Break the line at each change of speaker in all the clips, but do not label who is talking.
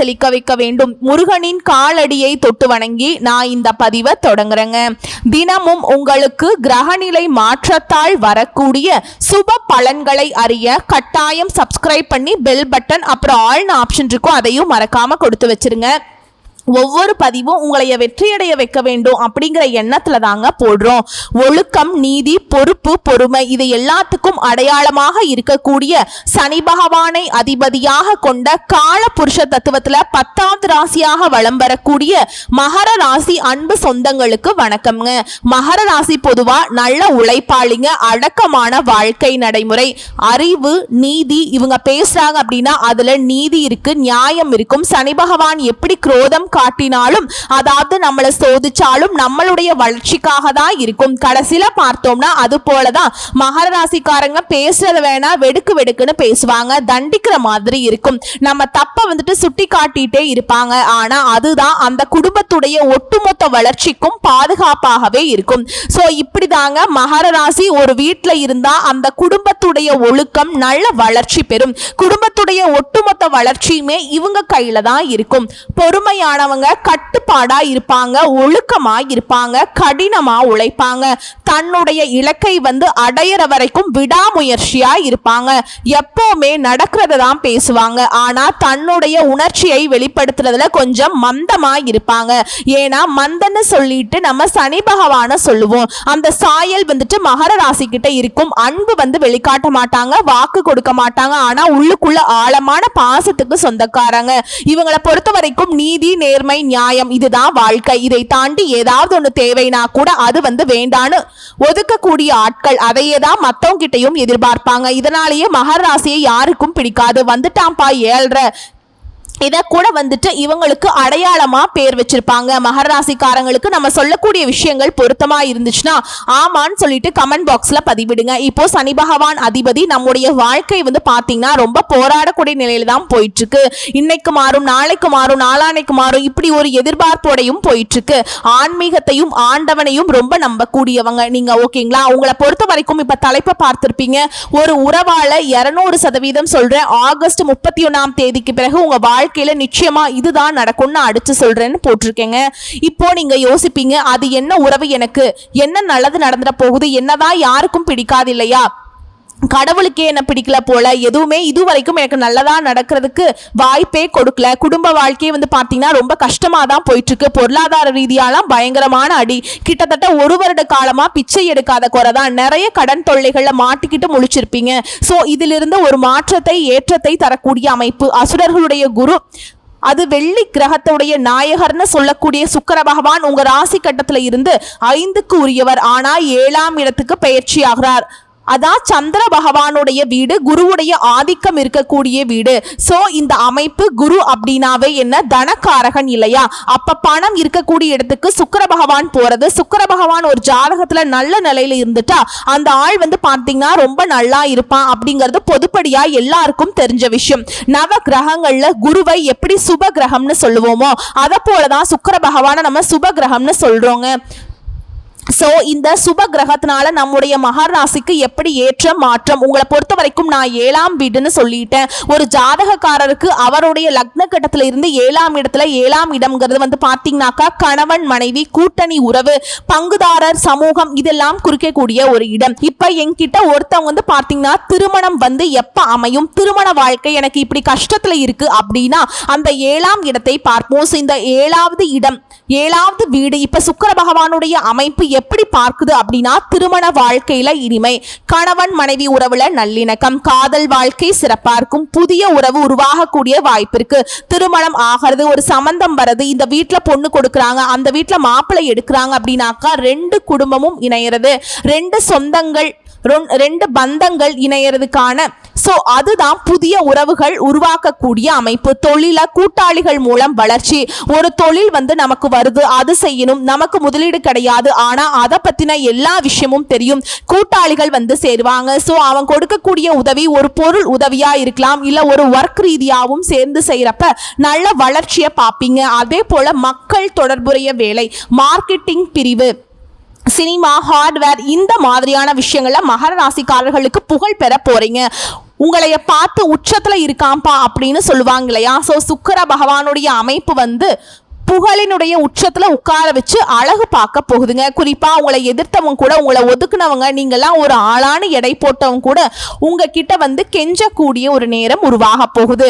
செழிக்க வைக்க வேண்டும். முருகனின் காலடியை தொட்டு வணங்கி நான் இந்த பதிவை தொடங்குறேங்க. தினமும் உங்களுக்கு கிரகநிலை மாற்றத்தால் வரக்கூடிய சுப பலன்களை அறிய கட்டாயம் சப்ஸ்கிரைப் பண்ணி பெல் பட்டன் அப்புறம் ஆல்னு ஆப்ஷன் இருக்கும் அதையும் மறக்காம கொடுத்து வச்சிருங்க. ஒவ்வொரு பதிவும் உங்களைய வெற்றியடைய வைக்க வேண்டும் அப்படிங்கிற எண்ணத்துல தாங்க போடுறோம். ஒழுக்கம் நீதி பொறுப்பு பொறுமை இது எல்லாத்துக்கும் அடையாளமாக இருக்கக்கூடிய சனி பகவானை அதிபதியாக கொண்ட கால புருஷ தத்துவத்துல பத்தாவது ராசியாக வலம் வரக்கூடிய மகர ராசி அன்பு சொந்தங்களுக்கு வணக்கம்ங்க. மகர ராசி பொதுவா நல்ல உழைப்பாளிங்க அடக்கமான வாழ்க்கை நடைமுறை அறிவு நீதி இவங்க பேசுறாங்க அப்படின்னா அதுல நீதி இருக்கு நியாயம் இருக்கும். சனி பகவான் எப்படி குரோதம் காட்டினாலும் அதாவது நம்மளை சோதிச்சாலும் நம்மளுடைய வளர்ச்சிக்காக தான் இருக்கும். கடைசியில பார்த்தோம்னா அது போலதான். மகர ராசிக்காரங்க பேசுறது வேணா வெடுக்கு வெடுக்குன்னு பேசுவாங்க. தண்டிக்கிற மாதிரி இருக்கும். நம்ம தப்ப வந்துட்டு சுட்டி காட்டிட்டே இருப்பாங்க. ஆனா அதுதான் அந்த குடும்பத்துடைய ஒட்டுமொத்த வளர்ச்சிக்கும் பாதுகாப்பாகவே இருக்கும். சோ இப்படிதாங்க மகர ராசி ஒரு வீட்டுல இருந்தா அந்த குடும்பத்துடைய ஒழுக்கம் நல்ல வளர்ச்சி பெறும். குடும்பத்துடைய ஒட்டுமொத்த வளர்ச்சியுமே இவங்க கையில தான் இருக்கும். பொறுமையான மாதிரியானவங்க கட்டுப்பாடா இருப்பாங்க ஒழுக்கமா இருப்பாங்க கடினமா உழைப்பாங்க. தன்னுடைய இலக்கை வந்து அடையிற வரைக்கும் விடாமுயற்சியா இருப்பாங்க. எப்பவுமே நடக்கிறத தான் பேசுவாங்க. ஆனா தன்னுடைய உணர்ச்சியை வெளிப்படுத்துறதுல கொஞ்சம் மந்தமா இருப்பாங்க. ஏன்னா மந்தன்னு சொல்லிட்டு நம்ம சனி பகவான சொல்லுவோம். அந்த சாயல் வந்துட்டு மகர ராசி கிட்ட இருக்கும். அன்பு வந்து வெளிக்காட்ட மாட்டாங்க வாக்கு கொடுக்க மாட்டாங்க. ஆனா உள்ளுக்குள்ள ஆழமான பாசத்துக்கு சொந்தக்காரங்க. இவங்களை பொறுத்த வரைக்கும் நீதி நேர்மை நியாயம் இதுதான் வாழ்க்கை. இதை தாண்டி ஏதாவது ஒன்று தேவைனா கூட அது வந்து வேண்டான்னு ஒதுக்கக்கூடிய ஆட்கள் அதையே தான் மத்தவங்க கிட்டயும் எதிர்பார்ப்பாங்க. இதனாலேயே மகர ராசியை யாருக்கும் பிடிக்காது. வந்துட்டான்ப்பா ஏழ்ற இதை கூட வந்துட்டு இவங்களுக்கு அடையாளமா பேர் வச்சிருப்பாங்க. மகர ராசிக்காரங்களுக்கு நம்ம சொல்லக்கூடிய விஷயங்கள் பொருத்தமா இருந்துச்சுன்னா ஆமான்னு சொல்லிட்டு கமெண்ட் பாக்ஸ்ல பதிவிடுங்க. இப்போ சனி பகவான் அதிபதி நம்முடைய வாழ்க்கை வந்து பாத்தீங்கன்னா ரொம்ப போராடக்கூடிய நிலையில தான் போயிட்டு இருக்கு இன்னைக்கு மாறும் நாளைக்கு மாறும் நாளானைக்கு மாறும் இப்படி ஒரு எதிர்பார்ப்போடையும் போயிட்டு இருக்கு ஆன்மீகத்தையும் ஆண்டவனையும் ரொம்ப நம்பக்கூடியவங்க. நீங்க ஓகேங்களா? உங்களை பொறுத்த வரைக்கும் இப்ப தலைப்பை பார்த்திருப்பீங்க. ஒரு உறவால இருநூறு சதவீதம் சொல்றேன். ஆகஸ்ட் முப்பத்தி ஒன்னாம் தேதிக்கு பிறகு உங்க வாழ்க்கையில நிச்சயமா இதுதான் நடக்கும்னு அடிச்சு சொல்றேன்னு போட்டிருக்கேங்க. இப்போ நீங்க யோசிப்பீங்க அது என்ன உறவு எனக்கு? என்ன நல்லது நடந்துட போகுது? என்னதான் யாருக்கும் பிடிக்காது இல்லையா? கடவுளுக்கே என்ன பிடிக்கல போல எதுவுமே இது வரைக்கும் எனக்கு நல்லதா நடக்கிறதுக்கு வாய்ப்பே கொடுக்கல. குடும்ப வாழ்க்கையே வந்து பார்த்தீங்கன்னா ரொம்ப கஷ்டமாக தான் போயிட்டு இருக்கு பொருளாதார ரீதியாலாம் பயங்கரமான அடி. கிட்டத்தட்ட ஒரு வருட காலமாக பிச்சை எடுக்காத குறை தான். நிறைய கடன் தொல்லைகளில் மாட்டிக்கிட்டு முழிச்சிருப்பீங்க. ஸோ இதிலிருந்து ஒரு மாற்றத்தை ஏற்றத்தை தரக்கூடிய அமைப்பு. அசுரர்களுடைய குரு அது வெள்ளி கிரகத்துடைய நாயகர்னு சொல்லக்கூடிய சுக்கர பகவான் உங்க ராசி கட்டத்தில் இருந்து ஐந்துக்கு உரியவர். ஆனால் ஏழாம் இடத்துக்கு பயிற்சி ஆகிறார். அதான் சந்திர பகவானுடைய வீடு குருவுடைய ஆதிக்கம் இருக்கக்கூடிய வீடு. ஸோ இந்த அமைப்பு குரு அப்படின்னாவே என்ன? தனக்காரகன் இல்லையா? அப்ப பணம் இருக்கக்கூடிய இடத்துக்கு சுக்கர பகவான் போறது. சுக்கர பகவான் ஒரு ஜாதகத்துல நல்ல நிலையில இருந்துட்டா அந்த ஆள் வந்து பார்த்தீங்கன்னா ரொம்ப நல்லா இருப்பான் அப்படிங்கிறது பொதுப்படியா எல்லாருக்கும் தெரிஞ்ச விஷயம். நவ கிரகங்கள்ல குருவை எப்படி சுப கிரகம்னு சொல்லுவோமோ அதை போலதான் சுக்கர பகவானை நம்ம சுப கிரகம்னு சொல்றோங்க. ஸோ இந்த சுப கிரகத்தினால நம்முடைய மகர ராசிக்கு எப்படி ஏற்ற மாற்றம்? உங்களை பொறுத்த வரைக்கும் நான் ஏழாம் வீடுன்னு சொல்லிட்டேன். ஒரு ஜாதகக்காரருக்கு அவருடைய லக்ன கட்டத்தில் இருந்து ஏழாம் இடத்துல ஏழாம் இடம்ங்கிறது வந்து பார்த்தீங்கன்னாக்கா கணவன் மனைவி கூட்டணி உறவு பங்குதாரர் சமூகம் இதெல்லாம் குறிக்கக்கூடிய ஒரு இடம். இப்போ என்கிட்ட ஒருத்தவங்க வந்து பார்த்தீங்கன்னா திருமணம் வந்து எப்போ அமையும்? திருமண வாழ்க்கை எனக்கு இப்படி கஷ்டத்தில் இருக்கு அப்படின்னா அந்த ஏழாம் இடத்தை பார்ப்போம். இந்த ஏழாவது இடம் ஏழாவது வீடு இப்போ சுக்கர பகவானுடைய அமைப்பு எப்படி பார்க்குது அப்படின்னா திருமண வாழ்க்கையில இனிமை. கணவன் மனைவி உறவுல நல்லிணக்கம் காதல் வாழ்க்கை சிறப்பா இருக்கும். புதிய உறவு உருவாகக்கூடிய வாய்ப்பு இருக்கு. திருமணம் ஆகிறது ஒரு சம்பந்தம் வருது இந்த வீட்டுல பொண்ணு கொடுக்குறாங்க அந்த வீட்டுல மாப்பிள்ளை எடுக்கிறாங்க அப்படின்னாக்கா ரெண்டு குடும்பமும் இணையிறது. ரெண்டு சொந்தங்கள் ரெண்டு பந்தங்கள் இணையறதுக்கான ஸோ அதுதான் புதிய உறவுகள் உருவாக்கக்கூடிய அமைப்பு. தொழில கூட்டாளிகள் மூலம் வளர்ச்சி. ஒரு தொழில் வந்து நமக்கு வருது அது செய்யணும். நமக்கு முதலீடு கிடையாது ஆனால் அதை பற்றின எல்லா விஷயமும் தெரியும். கூட்டாளிகள் வந்து சேருவாங்க. ஸோ அவன் கொடுக்கக்கூடிய உதவி ஒரு பொருள் உதவியாக இருக்கலாம் இல்லை ஒரு ஒர்க் ரீதியாகவும் சேர்ந்து செய்கிறப்ப நல்ல வளர்ச்சியை பார்ப்பீங்க. அதே போல் மக்கள் தொடர்புடைய வேலை மார்க்கெட்டிங் பிரிவு. சினிமா ஹார்ட்வேர் இந்த மாதிரியான விஷயங்கள்ல மகர ராசிக்காரர்களுக்கு புகழ் பெற போறீங்க. உங்களைய பார்த்து உச்சத்தில் இருக்காம்பா அப்படின்னு சொல்லுவாங்க இல்லையா? ஸோ சுக்கர பகவானுடைய அமைப்பு வந்து புகழினுடைய உச்சத்துல உட்கார வச்சு அழகு பார்க்க போகுதுங்க. குறிப்பா உங்களை எதிர்த்தவங்க கூட உங்களை ஒதுக்குனவங்க நீங்கெல்லாம் ஒரு ஆளான எடை போட்டவங்க கூட உங்ககிட்ட வந்து கெஞ்சக்கூடிய ஒரு நேரம் உருவாக போகுது.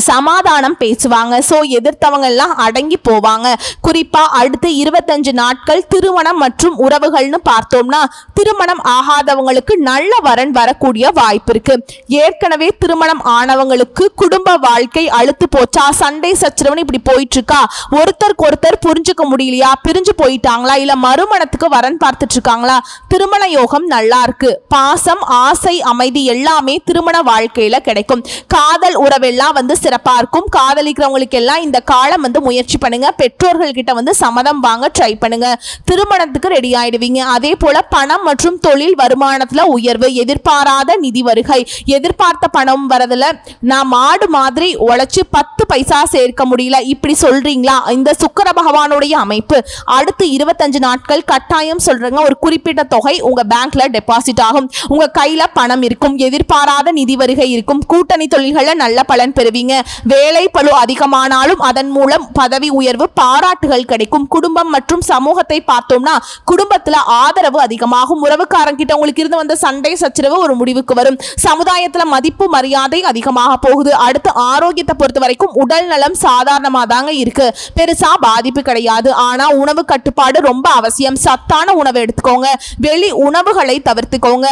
சமாதானம் பேசுவாங்க. ஸோ எதிர்த்தவங்க எல்லாம் அடங்கி போவாங்க. குறிப்பா அடுத்து இருபத்தஞ்சு நாட்கள் திருமணம் மற்றும் உறவுகள்னு பார்த்தோம்னா திருமணம் ஆகாதவங்களுக்கு நல்ல வரன் வரக்கூடிய வாய்ப்பு இருக்கு. ஏற்கனவே திருமணம் ஆனவங்களுக்கு குடும்ப வாழ்க்கை அழுத்து போச்சா? சண்டை சச்சரவுன்னு இப்படி போயிட்டு இருக்கா ஒருத்தருக்கு ஒருத்தர் புரிஞ்சுக்க முடியலையா? பிரிஞ்சு போயிட்டாங்களா? இல்ல மறுமணத்துக்கு வரன் பார்த்துட்டு இருக்காங்களா திருமண யோகம் நல்லா இருக்கு. பாசம் ஆசை அமைதி எல்லாமே திருமண வாழ்க்கையில கிடைக்கும். காதல் உறவெல்லாம் வந்து சிறப்பாக இருக்கும் காதலிக்கிறவங்களுக்கு எல்லாம் இந்த காலம் வந்து முயற்சி பண்ணுங்க. பெற்றோர்கள் கிட்ட வந்து சம்மதம் வாங்க ட்ரை பண்ணுங்க. திருமணத்துக்கு ரெடி ஆயிடுவீங்க. அதே போல பணம் மற்றும் தொழில் வருமானத்தில் உயர்வு எதிர்பாராத நிதி வருகை எதிர்பார்த்த பணம் வரதுல நான் மாடு மாதிரி உழைச்சி பத்து பைசா சேர்க்க முடியல. இப்படி சொல்றீங்களா? இந்த சுக்கர பகவானுடைய அமைப்பு. அடுத்து இருபத்தஞ்சு நாட்கள் கட்டாயம் சொல்றேங்க. ஒரு குறிப்பிட்ட தொகை உங்க பேங்க்ல டெபாசிட் ஆகும். உங்க கையில பணம் இருக்கும். எதிர்பாராத நிதி வருகை இருக்கும். கூட்டணி தொழில்களை நல்ல பலன் பெறுவீங்க. வேலை பளு அதிகமானாலும் அதன் மூலம் பதவி உயர்வு பாராட்டுகள் கிடைக்கும். குடும்பம் மற்றும் சமூகத்தை பார்த்தோம்னா குடும்பத்தில் ஆதரவு அதிகமாகும். உறவுக்காரங்கிட்ட உங்களுக்கு இருந்து வந்த சண்டை சச்சரவு ஒரு முடிவுக்கு வரும். சமுதாயத்தில் மதிப்பு மரியாதை அதிகமாக போகுது. அடுத்து ஆரோக்கியத்தை பொறுத்த வரைக்கும் உடல் நலம் சாதாரணமாக தாங்க இருக்கு. பெருசா பாதிப்பு கிடையாது. ஆனா உணவு கட்டுப்பாடு ரொம்ப அவசியம். சத்தான உணவு எடுத்துக்கோங்க. வெளி உணவுகளை தவிர்த்துக்கோங்க.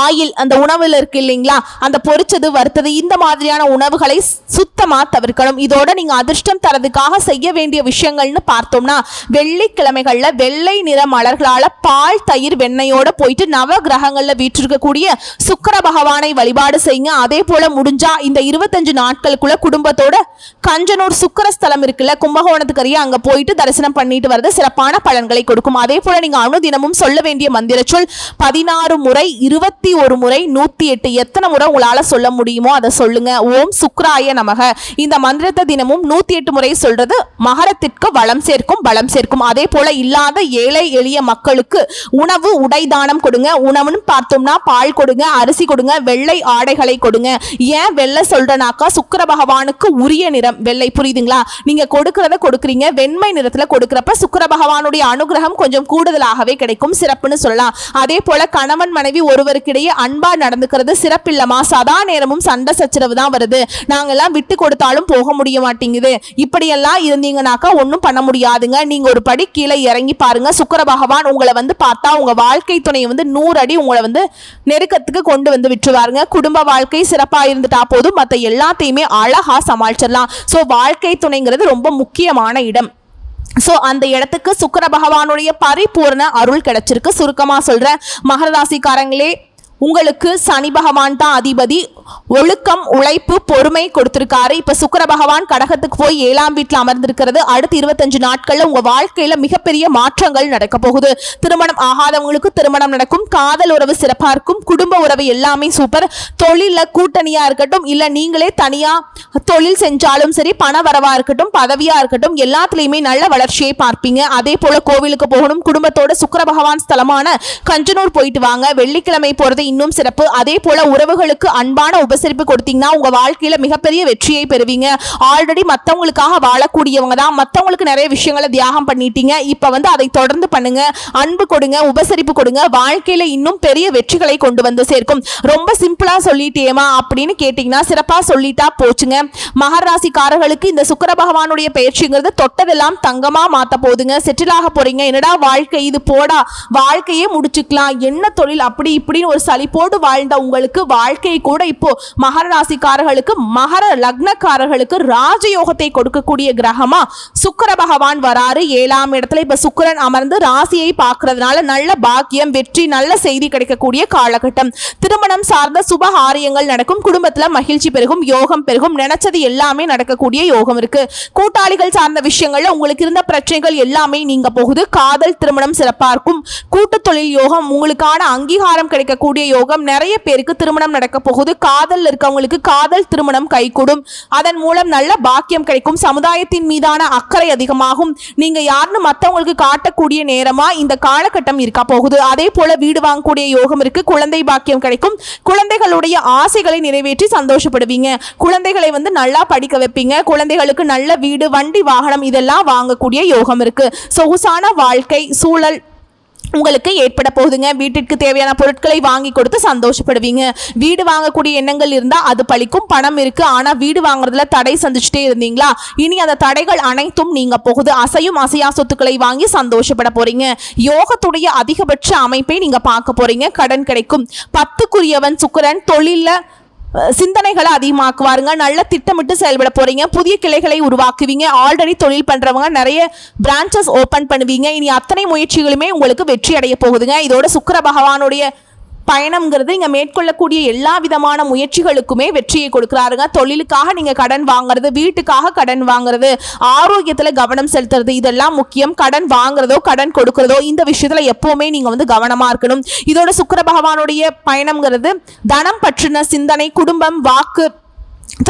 ஆயில் அந்த உணவில் இருக்கு இல்லைங்களா? அந்த பொரிச்சது வறுத்தது இந்த மாதிரியான உணவுகளை சுத்தமாக தவிர்க்கணும். இதோட நீங்கள் அதிர்ஷ்டம் தரதுக்காக செய்ய வேண்டிய விஷயங்கள்னு பார்த்தோம்னா வெள்ளிக்கிழமைகளில் வெள்ளை நிற மலர்களால் பால் தயிர் வெண்ணெயோட போயிட்டு நவ கிரகங்களில் வீற்றிருக்கக்கூடிய சுக்கர பகவானை வழிபாடு செய்யுங்க. அதே போல் முடிஞ்சா இந்த இருபத்தஞ்சு நாட்களுக்குள்ள குடும்பத்தோட கஞ்சனூர் சுக்கரஸ்தலம் இருக்குல்ல கும்பகோணத்துக்கு அறிய அங்கே போயிட்டு தரிசனம் பண்ணிட்டு வர்றது சிறப்பான பலன்களை கொடுக்கும். அதே போல் நீங்கள் அனுதினமும் சொல்ல வேண்டிய மந்திர சொல் பதினாறு முறை இருபத்தி ஒரு முறை நூற்றி எட்டு எத்தனை முறை உங்களால் சொல்ல முடியுமோ அதை சொல்லுங்க. ஓம் சுக்ராய நமக. இந்த மந்திரத்தை தினமும் நூற்றி எட்டு முறை சொல்றது மகரத்திற்கு வளம் சேர்க்கும் பலம் சேர்க்கும். அதே போல இல்லாத ஏழை எளிய மக்களுக்கு உணவு உடை தானம் கொடுங்க. உணவுன்னு பார்த்தோம்னா பால் கொடுங்க அரிசி கொடுங்க வெள்ளை ஆடைகளை கொடுங்க. ஏன் வெள்ளை சொல்றனாக்கா சுக்கர பகவானுக்கு உரிய நிறம் வெள்ளை. புரியுதுங்களா? நீங்க கொடுக்கறத கொடுக்குறீங்க வெண்மை நிறத்துல கொடுக்கறப்ப சுக்கர பகவானுடைய அனுகிரகம் கொஞ்சம் கூடுதலாகவே கிடைக்கும். சிறப்புன்னு சொல்லலாம். அதே போல கணவன் மனைவி ஒருவருக்கு ஒருவருக்கிடையே அன்பா நடந்துக்கிறது சிறப்பில்லமா சதா நேரமும் சண்டை சச்சரவு தான் வருது. நாங்கெல்லாம் விட்டு கொடுத்தாலும் போக முடிய மாட்டேங்குது. இப்படியெல்லாம் இருந்தீங்கனாக்கா ஒன்றும் பண்ண முடியாதுங்க. நீங்க ஒரு படி கீழே இறங்கி பாருங்க. சுக்கர பகவான் உங்களை வந்து பார்த்தா உங்க வாழ்க்கை துணையை வந்து நூறு அடி உங்களை வந்து நெருக்கத்துக்கு கொண்டு வந்து விட்டுருவாருங்க. குடும்ப வாழ்க்கை சிறப்பாக இருந்துட்டா போதும். மற்ற எல்லாத்தையுமே அழகா சமாளிச்சிடலாம். ஸோ வாழ்க்கை துணைங்கிறது ரொம்ப முக்கியமான இடம். ஸோ அந்த இடத்துக்கு சுக்கர பகவானுடைய பரிபூர்ண அருள் கிடைச்சிருக்கு. சுருக்கமாக சொல்கிறேன் மகர ராசிக்காரங்களே உங்களுக்கு சனி பகவான் தான் அதிபதி. ஒழுக்கம் உழைப்பு பொறுமை கொடுத்திருக்காரு. இப்ப சுக்கர பகவான் கடகத்துக்கு போய் ஏழாம் வீட்டில் அமர்ந்திருக்கிறது. அடுத்து இருபத்தஞ்சு நாட்கள்ல உங்க வாழ்க்கையில மிகப்பெரிய மாற்றங்கள் நடக்க போகுது. திருமணம் ஆகாதவங்களுக்கு திருமணம் நடக்கும். காதல் உறவு சிறப்பா இருக்கும். குடும்ப உறவு எல்லாமே சூப்பர். தொழில கூட்டணியா இருக்கட்டும் இல்ல நீங்களே தனியா தொழில் செஞ்சாலும் சரி பண வரவா இருக்கட்டும் பதவியா இருக்கட்டும் எல்லாத்துலயுமே நல்ல வளர்ச்சியை பார்ப்பீங்க. அதே போல கோவிலுக்கு போகணும். குடும்பத்தோட சுக்கர பகவான் ஸ்தலமான கஞ்சனூர் போயிட்டு வாங்க. வெள்ளிக்கிழமை போறது இன்னும் சிறப்பு. அதே போல உறவுகளுக்கு அன்பான உபசரிப்பு கொடுத்தீங்கன்னா உங்க வாழ்க்கையில மிகப்பெரிய வெற்றியை பெறுவீங்க. ஆல்ரெடி மற்றவங்களுக்காக வாழக்கூடியவங்க தான். மற்றவங்களுக்கு நிறைய விஷயங்களை தியாகம் பண்ணிட்டீங்க. இப்ப வந்து அதை தொடர்ந்து பண்ணுங்க. அன்பு கொடுங்க உபசரிப்பு கொடுங்க. வாழ்க்கையில இன்னும் பெரிய வெற்றிகளை கொண்டு வந்து சேர்க்கும். ரொம்ப சிம்பிளா சொல்லிட்டேமா அப்படின்னு கேட்டீங்கன்னா சிறப்பா சொல்லிட்டா போச்சுங்க. மகராசிக்காரர்களுக்கு இந்த சுக்கர பகவானுடைய பயிற்சிங்கிறது தொட்டதெல்லாம் தங்கமா மாத்த போதுங்க. செட்டில் ஆக போறீங்க. என்னடா வாழ்க்கை? இது போடா. வாழ்க்கையே முடிச்சுக்கலாம். என்ன தொழில்? அப்படி இப்படின்னு ஒரு சளி சலிப்போடு வாழ்ந்த உங்களுக்கு வாழ்க்கை கூட இப்போ மகர ராசிக்காரர்களுக்கு மகர லக்னக்காரர்களுக்கு ராஜயோகத்தை கொடுக்கக்கூடிய கிரகமா? சுக்கர பகவான் வராரு. ஏழாம் இடத்துல இப்ப சுக்கிரன் அமர்ந்து ராசியை பார்க்கறதுனால நல்ல பாக்கியம் வெற்றி நல்ல செய்தி கிடைக்கக்கூடிய காலகட்டம். திருமணம் சார்ந்த சுப காரியங்கள் நடக்கும். குடும்பத்துல மகிழ்ச்சி பெருகும் யோகம் பெருகும். நினைச்சது எல்லாமே நடக்கக்கூடிய யோகம் இருக்கு. கூட்டாளிகள் சார்ந்த விஷயங்கள்ல உங்களுக்கு இருந்த பிரச்சனைகள் எல்லாமே நீங்க போகுது. காதல் திருமணம் சிறப்பா இருக்கும் கூட்டு தொழில் யோகம் உங்களுக்கான அங்கீகாரம் கிடைக்கக்கூடிய யோகம் நிறைய பேருக்கு திருமணம் நடக்க போகுது. காதல் இருக்கவங்களுக்கு காதல் திருமணம் கைகூடும். அதன் மூலம் நல்ல பாக்கியம் கிடைக்கும். சமுதாயத்தின் மீதான அக்கறை அதிகமாகும். நீங்க யாருன்னு மற்றவங்களுக்கு காட்டக்கூடிய நேரமா இந்த காலகட்டம் இருக்க போகுது. அதே போல வீடு வாங்கக்கூடிய யோகம் இருக்கு. குழந்தை பாக்கியம் கிடைக்கும். குழந்தைகளுடைய ஆசைகளை நிறைவேற்றி சந்தோஷப்படுவீங்க. குழந்தைகளை வந்து நல்லா படிக்க வைப்பீங்க. குழந்தைகளுக்கு நல்ல வீடு வண்டி வாகனம் இதெல்லாம் வாங்கக்கூடிய யோகம் இருக்கு. சொகுசான வாழ்க்கை சூழல் உங்களுக்கு ஏற்பட போகுதுங்க. வீட்டிற்கு தேவையான பொருட்களை வாங்கி கொடுத்து சந்தோஷப்படுவீங்க. வீடு வாங்கக்கூடிய எண்ணங்கள் இருந்தால் அது பழிக்கும் பணம் இருக்குது ஆனால் வீடு வாங்குறதுல தடை சந்திச்சுட்டே இருந்தீங்களா? இனி அந்த தடைகள் அனைத்தும் நீங்கள் போகுது. அசையும் அசையா சொத்துக்களை வாங்கி சந்தோஷப்பட போகிறீங்க யோகத்துடைய அதிகபட்ச அமைப்பை நீங்கள் பார்க்க போகிறீங்க கடன் கிடைக்கும். பத்துக்குரியவன் சுக்கரன் தொழிலில் சிந்தனைகளை அதிகமாக்குவாருங்க. நல்ல திட்டமிட்டு செயல்பட போறீங்க. புதிய கிளைகளை உருவாக்குவீங்க. ஆல்ரெடி தொழில் பண்றவங்க நிறைய பிரான்ச்சஸ் ஓபன் பண்ணுவீங்க. இனி அத்தனை முயற்சிகளுமே உங்களுக்கு வெற்றி அடைய போகுதுங்க. இதோட சுக்கர பகவானுடைய பயணம்ங்கிறது நீங்கள் மேற்கொள்ளக்கூடிய எல்லா விதமான முயற்சிகளுக்குமே வெற்றியை கொடுக்குறாருங்க. தொழிலுக்காக நீங்கள் கடன் வாங்குறது வீட்டுக்காக கடன் வாங்குறது ஆரோக்கியத்தில் கவனம் செலுத்துறது இதெல்லாம் முக்கியம். கடன் வாங்குறதோ கடன் கொடுக்கறதோ இந்த விஷயத்தில் எப்போவுமே நீங்கள் வந்து கவனமாக இருக்கணும். இதோட சுக்கர பகவானுடைய பயணம்ங்கிறது தனம் பற்றின சிந்தனை குடும்பம் வாக்கு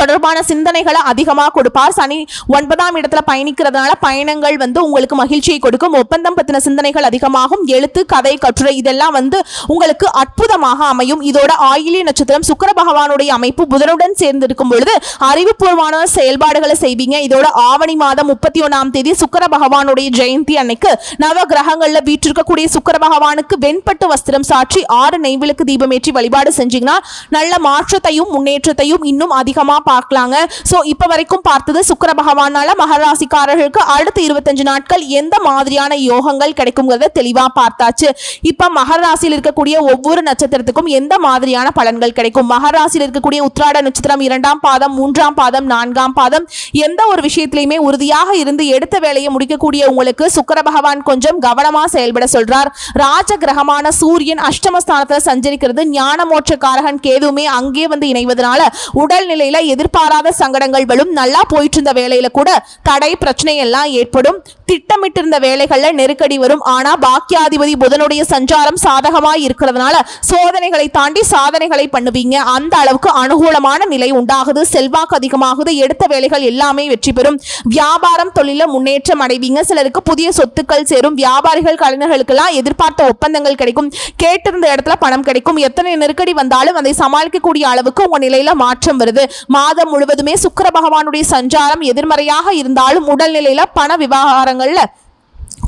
தொடர்பான சிந்தனைகளை அதிகமாக கொடுப்பார். சனி ஒன்பதாம் இடத்துல பயணிக்கிறதுனால பயணங்கள் வந்து உங்களுக்கு மகிழ்ச்சியை கொடுக்கும். ஒப்பந்தம் பற்றின சிந்தனைகள் அதிகமாகும். எழுத்து கதை கட்டுரை இதெல்லாம் வந்து உங்களுக்கு அற்புதமாக அமையும். இதோட ஆயிலி நட்சத்திரம் சுக்கர பகவானுடைய அமைப்பு புதனுடன் சேர்ந்து இருக்கும் பொழுது அறிவுபூர்வமான செயல்பாடுகளை செய்வீங்க. இதோட ஆவணி மாதம் முப்பத்தி ஒன்றாம் தேதி சுக்கர பகவானுடைய ஜெயந்தி அன்னைக்கு நவ கிரகங்களில் வீற்றிருக்கக்கூடிய சுக்கர பகவானுக்கு வெண்பட்டு வஸ்திரம் சாற்றி ஆறு நெய்விலுக்கு தீபமேற்றி வழிபாடு செஞ்சீங்கன்னா நல்ல மாற்றத்தையும் முன்னேற்றத்தையும் இன்னும் அதிகமாக அதிகமா பார்க்கலாங்க. ஸோ இப்போ வரைக்கும் பார்த்தது சுக்கர பகவானால மகராசிக்காரர்களுக்கு அடுத்த இருபத்தஞ்சு நாட்கள் எந்த மாதிரியான யோகங்கள் கிடைக்குங்கிறத தெளிவாக பார்த்தாச்சு. இப்போ மகராசியில் இருக்கக்கூடிய ஒவ்வொரு நட்சத்திரத்துக்கும் எந்த மாதிரியான பலன்கள் கிடைக்கும்? மகராசியில் இருக்கக்கூடிய உத்ராட நட்சத்திரம் இரண்டாம் பாதம் மூன்றாம் பாதம் நான்காம் பாதம் எந்த ஒரு விஷயத்திலையுமே உறுதியாக இருந்து எடுத்த வேலையை முடிக்கக்கூடிய உங்களுக்கு சுக்கர பகவான் கொஞ்சம் கவனமாக செயல்பட சொல்றார். ராஜ கிரகமான சூரியன் அஷ்டமஸ்தானத்தில் சஞ்சரிக்கிறது. ஞான காரகன் கேதுவுமே அங்கே வந்து இணைவதனால உடல்நிலையில எதிர்பாராத சங்கடங்கள் நல்லா போயிட்டு இருந்த வேலையில கூட தடை பிரச்சனை எல்லாம் ஏற்படும். திட்டமிட்டிருந்த வேலைகள்ல நெருக்கடி வரும். ஆனா பாக்கியாதிபதி புதனுடைய சஞ்சாரம் சாதகமாய் இருக்கிறதுனால சோதனைகளை தாண்டி சாதனைகளை பண்ணுவீங்க. அந்த அளவுக்கு அனுகூலமான நிலை உண்டாகுது. செல்வாக்கு அதிகமாகுது. எடுத்த வேலைகள் எல்லாமே வெற்றி பெறும். வியாபாரம் தொழில முன்னேற்றம் அடைவீங்க. சிலருக்கு புதிய சொத்துக்கள் சேரும். வியாபாரிகள் கலைஞர்களுக்கெல்லாம் எதிர்பார்த்த ஒப்பந்தங்கள் கிடைக்கும். கேட்டிருந்த இடத்துல பணம் கிடைக்கும். எத்தனை நெருக்கடி வந்தாலும் அதை சமாளிக்கக்கூடிய அளவுக்கு உங்க நிலையில மாற்றம் வருது. மாதம் முழுவதுமே சுக்கர பகவானுடைய சஞ்சாரம் எதிர்மறையாக இருந்தாலும் உடல்நிலையில பண விவகாரங்கள்ல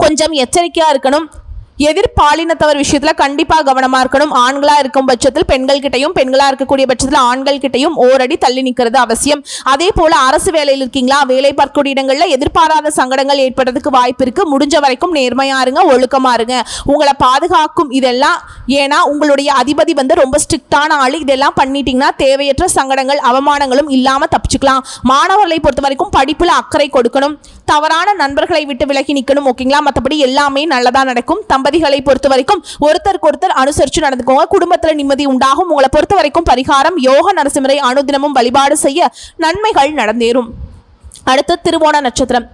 கொஞ்சம் எச்சரிக்கையா இருக்கணும். எதிர்பாலினத்தவர் விஷயத்துல கண்டிப்பா கவனமா இருக்கணும். ஆண்களா இருக்கும் பட்சத்தில் பெண்கள் கிட்டையும் பெண்களா இருக்கக்கூடிய பட்சத்தில் ஆண்கள் கிட்டையும் ஓரடி தள்ளி நிக்கிறது அவசியம். அதே போல அரசு வேலையில் இருக்கீங்களா? வேலை பார்க்கக்கூடிய இடங்கள்ல எதிர்பாராத சங்கடங்கள் ஏற்படுறதுக்கு வாய்ப்பு இருக்கு. முடிஞ்ச வரைக்கும் நேர்மையா இருங்க ஒழுக்கமா இருங்க. உங்களை பாதுகாக்கும் இதெல்லாம் ஏன்னா உங்களுடைய அதிபதி வந்து ரொம்ப ஸ்ட்ரிக்டான ஆளு. இதெல்லாம் பண்ணிட்டீங்கன்னா தேவையற்ற சங்கடங்கள் அவமானங்களும் இல்லாம தப்பிச்சுக்கலாம். மாணவர்களை பொறுத்த வரைக்கும் படிப்புல அக்கறை கொடுக்கணும். தவறான நண்பர்களை விட்டு விலகி நிக்கணும் ஓகேங்களா? மற்றபடி எல்லாமே நல்லதா நடக்கும். தம் தம்பதிகளை பொறுத்த வரைக்கும் ஒருத்தருக்கு ஒருத்தர் அனுசரிச்சு நடந்துக்கோங்க. குடும்பத்தில் நிம்மதி உண்டாகும். உங்களை பொறுத்த வரைக்கும் பரிகாரம் யோக நரசிம்மரை அனுதினமும் வழிபாடு செய்ய நன்மைகள் நடந்தேறும். அடுத்து திருவோண நட்சத்திரம்.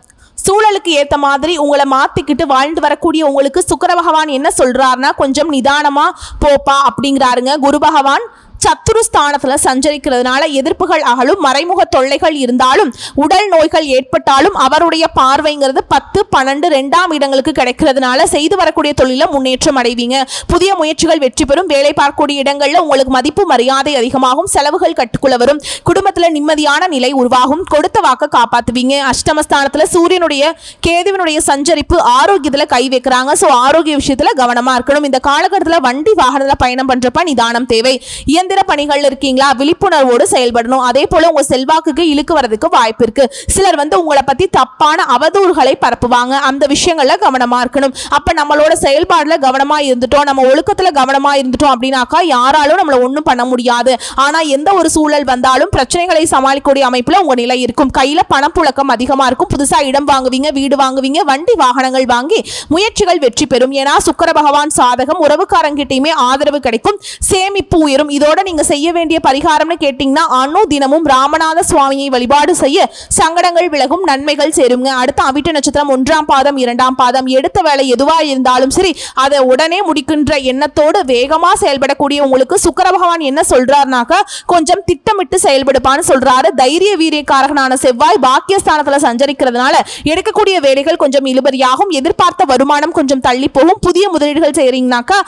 சூழலுக்கு ஏற்ற மாதிரி உங்களை மாற்றிக்கிட்டு வாழ்ந்து வரக்கூடிய உங்களுக்கு சுக்கர பகவான் என்ன சொல்கிறாருன்னா கொஞ்சம் நிதானமாக போப்பா அப்படிங்கிறாருங்க. குரு பகவான் சத்துரு ஸ்தானத்துல சஞ்சரிக்கிறதுனால எதிர்ப்புகள் அகலும் மறைமுக தொல்லைகள் இருந்தாலும் உடல் நோய்கள் ஏற்பட்டாலும் அவருடைய பார்வைங்கிறது பத்து பன்னெண்டு ரெண்டாம் இடங்களுக்கு கிடைக்கிறதுனால செய்து வரக்கூடிய தொழில முன்னேற்றம் அடைவீங்க. புதிய முயற்சிகள் வெற்றி பெறும். வேலை பார்க்கக்கூடிய இடங்கள்ல உங்களுக்கு மதிப்பு மரியாதை அதிகமாகும். செலவுகள் கட்டுக்குள்ள வரும். குடும்பத்துல நிம்மதியான நிலை உருவாகும். கொடுத்த வாக்க காப்பாத்துவீங்க. அஷ்டமஸ்தானத்துல சூரியனுடைய கேதுவினுடைய சஞ்சரிப்பு ஆரோக்கியத்துல கை வைக்கிறாங்க. சோ ஆரோக்கிய விஷயத்துல கவனமா இருக்கணும். இந்த காலகட்டத்துல வண்டி வாகனத்துல பயணம் பண்றப்ப நிதானம் தேவை. இயந்திர இயந்திர பணிகள் இருக்கீங்களா? விழிப்புணர்வோடு செயல்படணும். அதே போல உங்க செல்வாக்குக்கு இழுக்கு வரதுக்கு வாய்ப்பு இருக்கு. சிலர் வந்து உங்களை பத்தி தப்பான அவதூறுகளை பரப்புவாங்க. அந்த விஷயங்கள்ல கவனமா இருக்கணும். அப்ப நம்மளோட செயல்பாடுல கவனமா இருந்துட்டோம். நம்ம ஒழுக்கத்துல கவனமா இருந்துட்டோம் அப்படின்னாக்கா யாராலும் நம்மள ஒண்ணும் பண்ண முடியாது. ஆனா எந்த ஒரு சூழல் வந்தாலும் பிரச்சனைகளை சமாளிக்கக்கூடிய அமைப்புல உங்க நிலை இருக்கும். கையில பணப்புழக்கம் அதிகமா இருக்கும். புதுசா இடம் வாங்குவீங்க வீடு வாங்குவீங்க வண்டி வாகனங்கள் வாங்கி முயற்சிகள் வெற்றி பெறும். ஏன்னா சுக்கர பகவான் சாதகம் உறவுக்காரங்கிட்டையுமே ஆதரவு கிடைக்கும். சேமிப்பு உயரும். இதோட நீங்க செய்ய வேண்டிய பரிகாரம்னு கேட்டீங்கன்னா அணு தினமும் ராமநாத சுவாமியை வழிபாடு செய்ய சங்கடங்கள் விலகும் நன்மைகள் சேருங்க. அடுத்த அவிட்ட நட்சத்திரம் ஒன்றாம் பாதம் இரண்டாம் பாதம். எடுத்த வேலை எதுவா இருந்தாலும் சரி அதை உடனே முடிக்கின்ற எண்ணத்தோடு வேகமா செயல்படக்கூடிய உங்களுக்கு சுக்கர பகவான் என்ன சொல்றாருனாக்கா கொஞ்சம் திட்டமிட்டு செயல்படுப்பான்னு சொல்றாரு. தைரிய வீரியக்காரகனான செவ்வாய் பாக்கியஸ்தானத்துல சஞ்சரிக்கிறதுனால எடுக்கக்கூடிய வேலைகள் கொஞ்சம் இழுபறியாகும் எதிர்பார்த்த வருமானம் கொஞ்சம் தள்ளி போகும் புதிய முதலீடுகள் செய்யறீங்கனாக்கா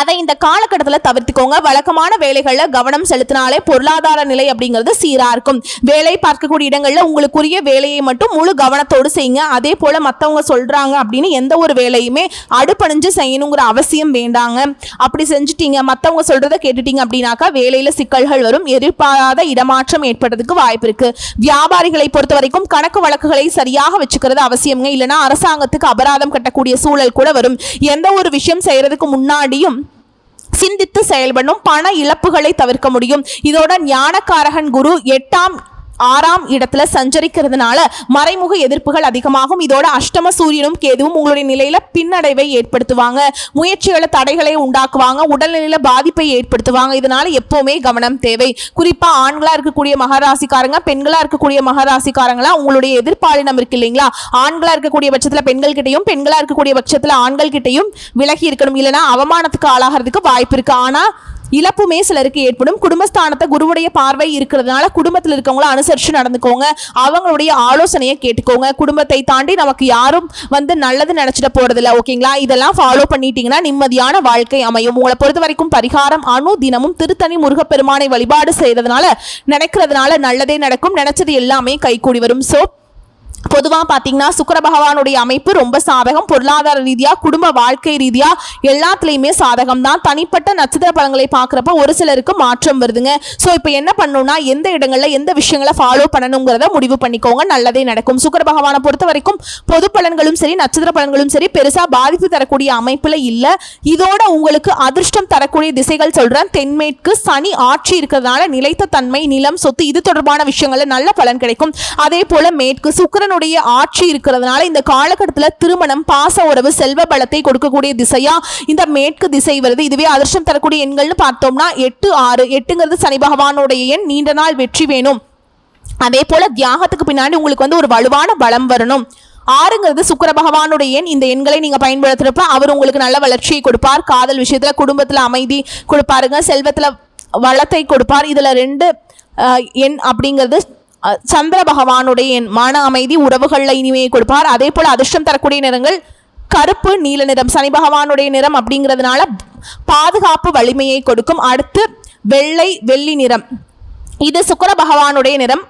அதை இந்த காலகட்டத்தில் தவிர்த்துக்கோங்க. வழக்கமான வேலைகளில் கவனம் செலுத்தினாலே பொருளாதார நிலை அப்படிங்கிறது சீராக இருக்கும். வேலை பார்க்கக்கூடிய இடங்களில் உங்களுக்குரிய வேலையை மட்டும் முழு கவனத்தோடு செய்யுங்க. அதே போல் மற்றவங்க சொல்கிறாங்க அப்படின்னு எந்த ஒரு வேலையுமே அடுப்பணிஞ்சு செய்யணுங்கிற அவசியம் வேண்டாங்க. அப்படி செஞ்சுட்டீங்க. மற்றவங்க சொல்கிறத கேட்டுட்டீங்க அப்படின்னாக்கா வேலையில் சிக்கல்கள் வரும். எதிர்பாராத இடமாற்றம் ஏற்படுறதுக்கு வாய்ப்பு இருக்குது வியாபாரிகளை பொறுத்த வரைக்கும் கணக்கு வழக்குகளை சரியாக வச்சுக்கிறது அவசியங்க இல்லைன்னா அரசாங்கத்துக்கு அபராதம் கட்டக்கூடிய சூழல் கூட வரும். எந்த ஒரு விஷயம் செய்கிறதுக்கு முன்னாடியும் சிந்தித்து செயல்படும் பண இழப்புகளை தவிர்க்க முடியும். இதோட ஞானக்காரகன் குரு எட்டாம் ஆறாம் இடத்துல சஞ்சரிக்கிறதுனால மறைமுக எதிர்ப்புகள் அதிகமாகும். இதோட அஷ்டம சூரியனும் கேதுவும் உங்களுடைய நிலையில பின்னடைவை ஏற்படுத்துவாங்க. முயற்சிகளை தடைகளை உண்டாக்குவாங்க. உடல்நிலையில பாதிப்பை ஏற்படுத்துவாங்க. இதனால எப்பவுமே கவனம் தேவை. குறிப்பா ஆண்களா இருக்கக்கூடிய மகராசிக்காரங்க பெண்களா இருக்கக்கூடிய மகராசிக்காரங்களா உங்களுடைய எதிர்ப்பாளினம் இருக்கு இல்லைங்களா? ஆண்களா இருக்கக்கூடிய பட்சத்துல பெண்கள் கிட்டையும் பெண்களா இருக்கக்கூடிய பட்சத்துல ஆண்கள் கிட்டையும் விலகி இருக்கணும். இல்லைன்னா அவமானத்துக்கு ஆளாகிறதுக்கு வாய்ப்பு இருக்கு. ஆனா இழப்புமே சிலருக்கு ஏற்படும். குடும்பஸ்தானத்தை குருவுடைய பார்வை இருக்கிறதுனால குடும்பத்தில் இருக்கவங்கள அனுசரித்து நடந்துக்கோங்க. அவங்களுடைய ஆலோசனையை கேட்டுக்கோங்க. குடும்பத்தை தாண்டி நமக்கு யாரும் வந்து நல்லது நினைச்சிட போகிறதில்ல ஓகேங்களா? இதெல்லாம் ஃபாலோ பண்ணிட்டீங்கன்னா நிம்மதியான வாழ்க்கை அமையும். உங்களை பொறுத்த வரைக்கும் பரிகாரம் அணு தினமும் திருத்தணி முருகப்பெருமானை வழிபாடு செய்கிறதுனால நினைக்கிறதுனால நல்லதே நடக்கும். நினைச்சது எல்லாமே கைகூடி வரும். ஸோ பொதுவாக பார்த்தீங்கன்னா சுக்கிர பகவானுடைய அமைப்பு ரொம்ப சாதகம். பொருளாதார ரீதியாக குடும்ப வாழ்க்கை ரீதியாக எல்லாத்துலேயுமே சாதகம் தான் தனிப்பட்ட நட்சத்திர பலங்களை பார்க்குறப்ப ஒரு சிலருக்கு மாற்றம் வருதுங்க. ஸோ இப்போ என்ன பண்ணணும்னா எந்த இடங்களில் எந்த விஷயங்களை ஃபாலோ பண்ணணுங்கிறத முடிவு பண்ணிக்கோங்க. நல்லதே நடக்கும். சுக்கர பகவானை பொறுத்த வரைக்கும் பொது பலன்களும் சரி நட்சத்திர பலன்களும் சரி பெருசாக பாதிப்பு தரக்கூடிய அமைப்பில் இல்லை. இதோட உங்களுக்கு அதிர்ஷ்டம் தரக்கூடிய திசைகள் சொல்கிறேன் தென்மேற்கு சனி ஆட்சி இருக்கிறதுனால நிலைத்த தன்மை நிலம் சொத்து இது தொடர்பான விஷயங்களில் நல்ல பலன் கிடைக்கும். அதே போல் மேற்கு சுக்கர சுக்கிரனுடைய ஆட்சி இருக்கிறதுனால இந்த காலகட்டத்தில் திருமணம் பாச உறவு செல்வ பலத்தை கொடுக்கக்கூடிய திசையா இந்த மேற்கு திசை வருது. இதுவே அதிர்ஷ்டம் தரக்கூடிய எண்கள்னு பார்த்தோம்னா எட்டு ஆறு எட்டுங்கிறது சனி பகவானுடைய எண். நீண்ட நாள் வெற்றி வேணும். அதே போல தியாகத்துக்கு பின்னாடி உங்களுக்கு வந்து ஒரு வலுவான பலம் வரணும். ஆறுங்கிறது சுக்கர பகவானுடைய எண். இந்த எண்களை நீங்க பயன்படுத்துறப்ப அவர் உங்களுக்கு நல்ல வளர்ச்சியை கொடுப்பார். காதல் விஷயத்துல குடும்பத்தில் அமைதி கொடுப்பாருங்க. செல்வத்துல வளத்தை கொடுப்பார். இதுல ரெண்டு எண் அப்படிங்கிறது சந்திர பகவானுடைய மன அமைதி உறவுகளில் இனிமையை கொடுப்பார். அதே போல் அதிர்ஷ்டம் தரக்கூடிய நிறங்கள் கருப்பு நீல நிறம் சனி பகவானுடைய நிறம் அப்படிங்கிறதுனால பாதுகாப்பு வலிமையை கொடுக்கும். அடுத்து வெள்ளை வெள்ளி நிறம். இது சுக்கர பகவானுடைய நிறம்.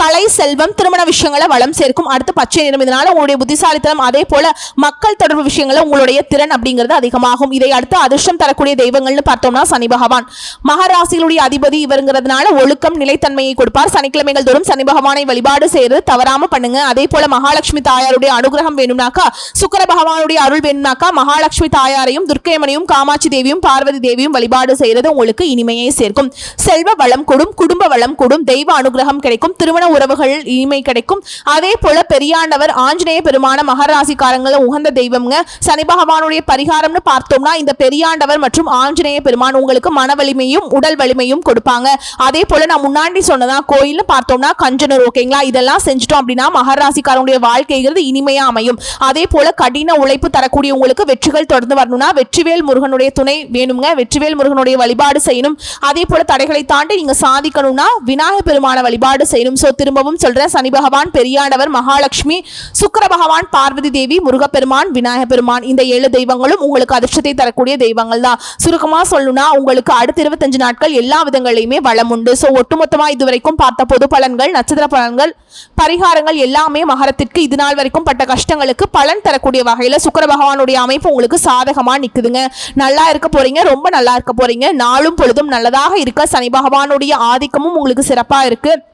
கலை செல்வம் திருமண விஷயங்களை வளம் சேர்க்கும் அடுத்து பச்சை நிறம் இதனால உங்களுடைய புத்திசாலித்தனம் அதே போல மக்கள் தொடர்பு விஷயங்களை உங்களுடைய திறன் அப்படிங்கிறது அதிகமாகும். இதை அடுத்து அதிர்ஷ்டம் தரக்கூடிய தெய்வங்கள்னு பார்த்தோம்னா சனி பகவான். மகராசிகளுடைய அதிபதி இவருங்கிறதுனால ஒழுக்கம் நிலைத்தன்மையை கொடுப்பார். சனிக்கிழமைகள் தோறும் சனி பகவானை வழிபாடு செய்யறது தவறாம பண்ணுங்க. அதே போல மகாலட்சுமி தாயாருடைய அனுகிரகம் வேணும்னாக்கா சுக்கர பகவானுடைய அருள் வேணும்னாக்கா மகாலட்சுமி தாயாரையும் துர்க்கைமனையும் காமாட்சி தேவியும் பார்வதி தேவியும் வழிபாடு செய்யறது உங்களுக்கு இனிமையை சேர்க்கும். செல்வ வளம் கூடும் குடும்ப வளம் கூடும் தெய்வ அனுகிரகம் கிடைக்கும் திருமண உறவுகள் இனிமை கிடைக்கும். அதே போல பெரியாண்டவர் ஆஞ்சநேய பெருமான மகராசிக்காரங்கள உகந்த தெய்வம்ங்க. சனி பகவானுடைய பரிகாரம்னு பார்த்தோம்னா இந்த பெரியாண்டவர் மற்றும் ஆஞ்சநேய பெருமான் உங்களுக்கு மன வலிமையும் உடல் வலிமையும் கொடுப்பாங்க. அதே போல நான் முன்னாடி சொன்னதா கோயில்னு பார்த்தோம்னா கஞ்சனூர் ஓகேங்களா இதெல்லாம் செஞ்சுட்டோம் அப்படின்னா மகராசிக்காரனுடைய வாழ்க்கைங்கிறது இனிமையா அமையும். அதே போல கடின உழைப்பு தரக்கூடிய உங்களுக்கு வெற்றிகள் தொடர்ந்து வரணும்னா வெற்றிவேல் முருகனுடைய துணை வேணுங்க வெற்றிவேல் முருகனுடைய வழிபாடு செய்யணும். அதே போல தடைகளை தாண்டி நீங்க சாதிக்கணும்னா விநாயகர் பெருமான வழிபாடு செய்யணும். ஸோ திரும்பவும் சொல்றேன் சனி பகவான் பெரியாண்டவர் மகாலட்சுமி சுக்கர பகவான் பார்வதி தேவி முருகப்பெருமான் விநாயக பெருமான் இந்த ஏழு தெய்வங்களும் உங்களுக்கு அதிர்ஷ்டத்தை தரக்கூடிய தெய்வங்கள் தான் சுருக்கமா சொல்லணும்னா உங்களுக்கு அடுத்த இருபத்தஞ்சு நாட்கள் எல்லா விதங்களையுமே வளம் உண்டு. ஸோ ஒட்டுமொத்தமா இதுவரைக்கும் பார்த்த பொது பலன்கள் நட்சத்திர பலன்கள் பரிகாரங்கள் எல்லாமே மகரத்திற்கு இது நாள் வரைக்கும் பட்ட கஷ்டங்களுக்கு பலன் தரக்கூடிய வகையில சுக்கர பகவானுடைய அமைப்பு உங்களுக்கு சாதகமா நிக்குதுங்க. நல்லா இருக்க போறீங்க ரொம்ப நல்லா இருக்க போறீங்க. நாளும் பொழுதும் நல்லதாக இருக்க சனி பகவானுடைய ஆதிக்கமும் உங்களுக்கு சிறப்பாக இருக்குது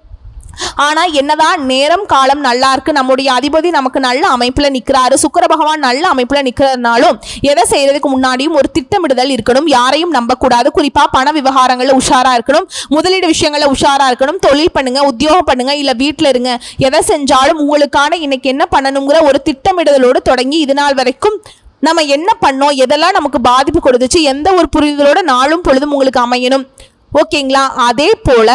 ஆனால் என்னதான் நேரம் காலம் நல்லா இருக்கு நம்முடைய அதிபதி நமக்கு நல்ல அமைப்பில் நிற்கிறாரு சுக்கர பகவான் நல்ல அமைப்பில் நிற்கிறதுனாலும் எதை செய்யறதுக்கு முன்னாடியும் ஒரு திட்டமிடுதல் இருக்கணும் யாரையும் நம்பக்கூடாது. குறிப்பாக பண விவகாரங்களில் உஷாராக இருக்கணும் முதலீடு விஷயங்களில் உஷாராக இருக்கணும் தொழில் பண்ணுங்க உத்தியோகம் பண்ணுங்க இல்லை வீட்டில் இருங்க. எதை செஞ்சாலும் உங்களுக்கான இன்னைக்கு என்ன பண்ணணுங்கிற ஒரு திட்டமிடுதலோடு தொடங்கி இது நாள் வரைக்கும் நம்ம என்ன பண்ணோம் எதெல்லாம் நமக்கு பாதிப்பு கொடுத்துச்சு எந்த ஒரு புரிதலோட நாளும் பொழுதும் உங்களுக்கு அமையணும். ஓகேங்களா? அதே போல்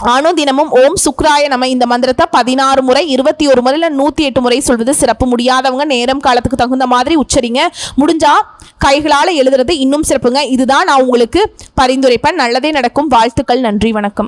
அனுதினமும் ஓம் சுக்ராய நம்ம இந்த மந்திரத்தை பதினாறு முறை இருபத்தி ஒரு முறை இல்லை நூற்றி எட்டு முறை சொல்வது சிறப்பு. முடியாதவங்க நேரம் காலத்துக்கு தகுந்த மாதிரி உச்சரிங்க. முடிஞ்சா கைகளால் எழுதுறது இன்னும் சிறப்புங்க. இதுதான் நான் உங்களுக்கு பரிந்துரைப்பேன். நல்லதே நடக்கும். வாழ்த்துக்கள். நன்றி. வணக்கம்.